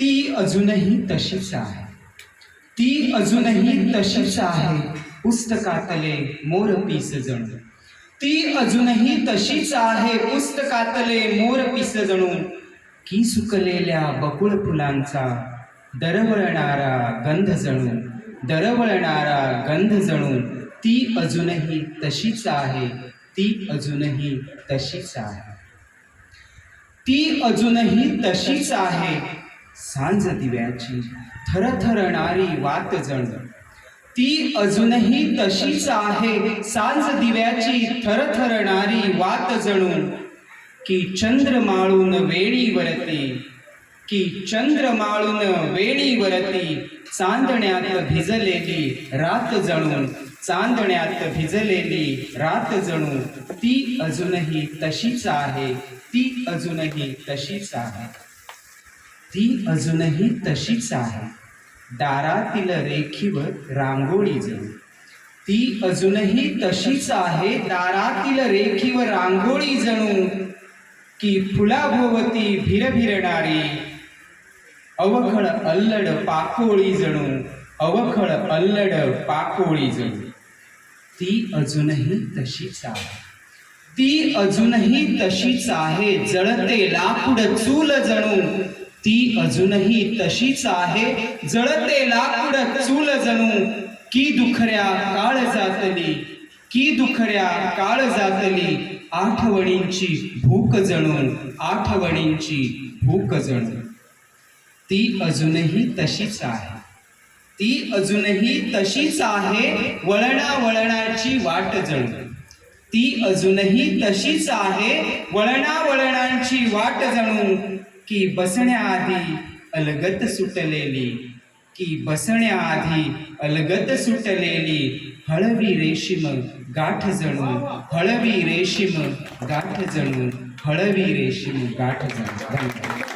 ती अजूनही तशीच आहे. ती अजूनही तशीच आहे. पुस्तकातले मोरपीस जणू. ती अजूनही तशीच आहे. पुस्तकातले मोरपीस जणू. की सुकलेल्या बकुळ फुलांचा दरवळणारा गंध जणू. दरवळणारा गंध जणू. ती अजूनही तशीच आहे. ती अजूनही तशीच आहे. ती अजूनही तशीच आहे. सांज दिव्याची थरथरणारी वात जण. ती अजूनही तशीच आहे सांज दिव्याची थरथरणारी वात जणू. की चंद्र माळून वेळीवरती की चंद्र माळून वेळीवरती चांदण्यात भिजलेली रात जणून चांदण्यात भिजलेली रात जणू ती अजूनही तशीच आहे ती अजूनही तशीच आहे. ती अजूनही तशीच आहे. दारातील रेखीवर रांगोळी जणू ती अजूनही तशीच आहे दारातील रेखीवर रांगोळी जणू की फुलाभोवती भिरभिरणारी. अवखळ अल्लड पाकोळी जणू अवखळ अल्लड पाकोळी जणू. ती अजूनही तशीच आहे. ती अजूनही तशीच आहे. जळते लाकूड चूल जणू. ती अजूनही तशीच आहे. जळते लाकूड चूल जणू. की दुखऱ्या काळ जातली. की दुखऱ्या काळ जातली. आठवणींची भूक जणून आठवणींची भूक जणू. ती अजूनही तशीच आहे. ती अजूनही तशीच आहे. वळणा वळणाची वाट जणू. ती अजूनही तशीच आहे. वळणा वळणांची वाट जणू की बसण्याआधी अलगत सुटलेली की बसण्याआधी अलगत सुटलेली. हळवी रेशीम गाठ जणू हळवी रेशीम गाठ जणू हळवी रेशीम गाठ जणू.